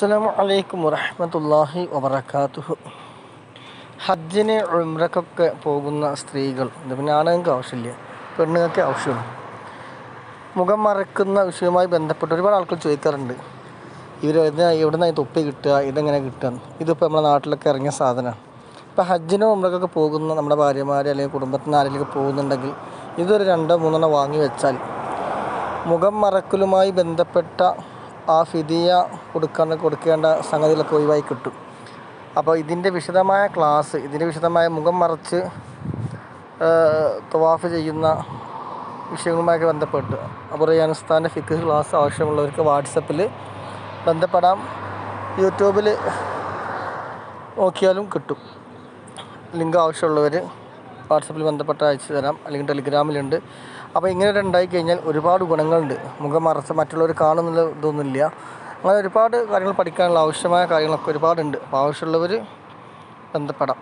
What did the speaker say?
അസ്സലാമു അലൈക്കും വറഹമത്തല്ലാഹി വബറകാതുഹു. ഹജ്ജിന് ഉംറക്കൊക്കെ പോകുന്ന സ്ത്രീകൾ ഇത് പിന്നെ ആണുങ്ങൾക്ക് ആവശ്യമില്ല പെണ്ണുങ്ങൾക്ക് ആവശ്യമാണ്. മുഖം മറക്കുന്ന വിഷയവുമായി ബന്ധപ്പെട്ട് ഒരുപാട് ആൾക്കാർ ചോദിക്കാറുണ്ട്. ഇവർ എവിടെ ഈ തൊപ്പി കിട്ടുക ഇതെങ്ങനെ കിട്ടുക? ഇതിപ്പോൾ നമ്മുടെ നാട്ടിലൊക്കെ ഇറങ്ങിയ സാധനമാണ്. ഇപ്പോൾ ഹജ്ജിനോ ഉംറക്കൊക്കെ പോകുന്ന നമ്മുടെ ഭാര്യമാർ അല്ലെങ്കിൽ കുടുംബത്തിന് ആരെങ്കിലും പോകുന്നുണ്ടെങ്കിൽ ഇതൊരു രണ്ടോ മൂന്നെണ്ണം വാങ്ങി വെച്ചാൽ മുഖം മറക്കലുമായി ബന്ധപ്പെട്ട ആ ഫിദിയ കൊടുക്കേണ്ട കൊടുക്കേണ്ട സംഗതികളൊക്കെ ഒഴിവായി കിട്ടും. അപ്പോൾ ഇതിന്റെ വിശദമായ ക്ലാസ് ഇതിന്റെ വിശദമായ മുഖം മറച്ച് തവാഫ് ചെയ്യുന്ന വിഷയങ്ങളുമായൊക്കെ ബന്ധപ്പെട്ട്. അബുറയാനുസ്ഥാന്റെ ഫിക്ക് ക്ലാസ് ആവശ്യമുള്ളവർക്ക് വാട്സപ്പിൽ ബന്ധപ്പെടാം. യൂട്യൂബിൽ നോക്കിയാലും കിട്ടും. ലിങ്ക് ആവശ്യമുള്ളവർ വാട്സപ്പിൽ ബന്ധപ്പെട്ട് അയച്ചു തരാം. അല്ലെങ്കിൽ ടെലിഗ്രാമിലുണ്ട്. അപ്പോൾ ഇങ്ങനെ ഉണ്ടായി കഴിഞ്ഞാൽ ഒരുപാട് ഗുണങ്ങളുണ്ട്. മുഖം മറച്ച് മറ്റുള്ളവർ കാണുന്നുള്ള ഇതൊന്നുമില്ല. അങ്ങനെ ഒരുപാട് കാര്യങ്ങൾ പഠിക്കാനുള്ള ആവശ്യമായ കാര്യങ്ങളൊക്കെ ഒരുപാടുണ്ട്. അപ്പോൾ ആവശ്യമുള്ളവർ ബന്ധപ്പെടാം.